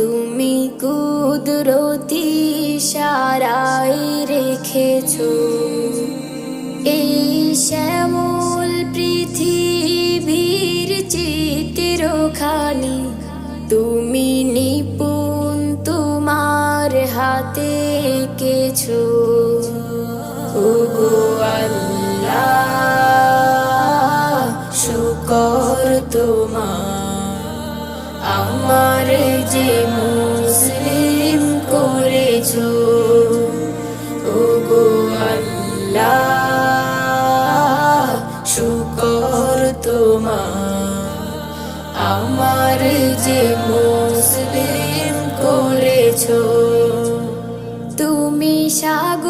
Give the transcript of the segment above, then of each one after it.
তুমি কুদরতি সারাই রেখেছ। এই শ্যামল পৃথিবীর চিত্র চিত্রখানি, তুমি নিপুণ তোমার হাতে কেছো আল্লাহ, শুকর তোমার আমার যে মুসলিম করেছ ওগো আল্লাহ শুকর তোমার। আমার যে মুসলিম করেছ তুমি সাগরের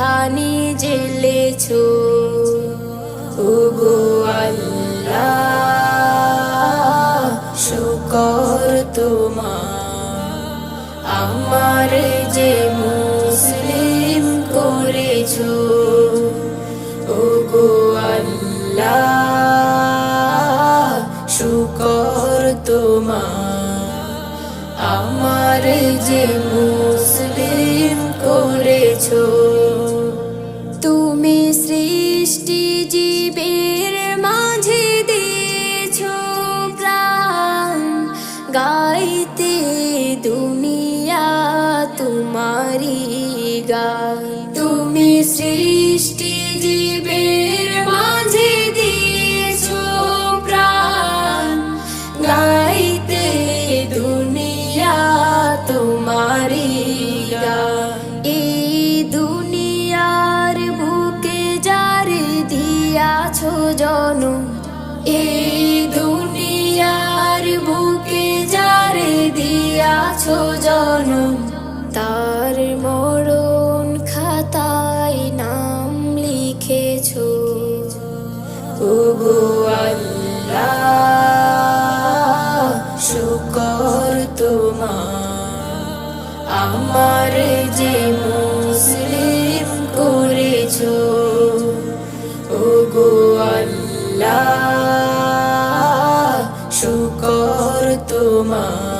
খানি জেলেছো? ওগো আল্লাহ, শুকর তোমার। আমার যে মুসলিম করেছ, ওগো আল্লাহ, শুকর তোমার। আমার যে মুসলিম করেছ গাইতে দুনিয়া তোমারি গান। তুমি সৃষ্টি মাঝে দিয়েছ প্রাণ। গাইতে দুনিয়া তোমারি গান। এই দুনিয়ার বুকে যারে দিয়াছো জনম, এই দুনিয়ার দিয়াছো জনম তার মরণ খাতায় নাম লিখেছো। ওগো আল্লাহ, শুকর তোমার। আমার যে মুসলিম করেছ ওগো আল্লাহ, শুকর তোমার।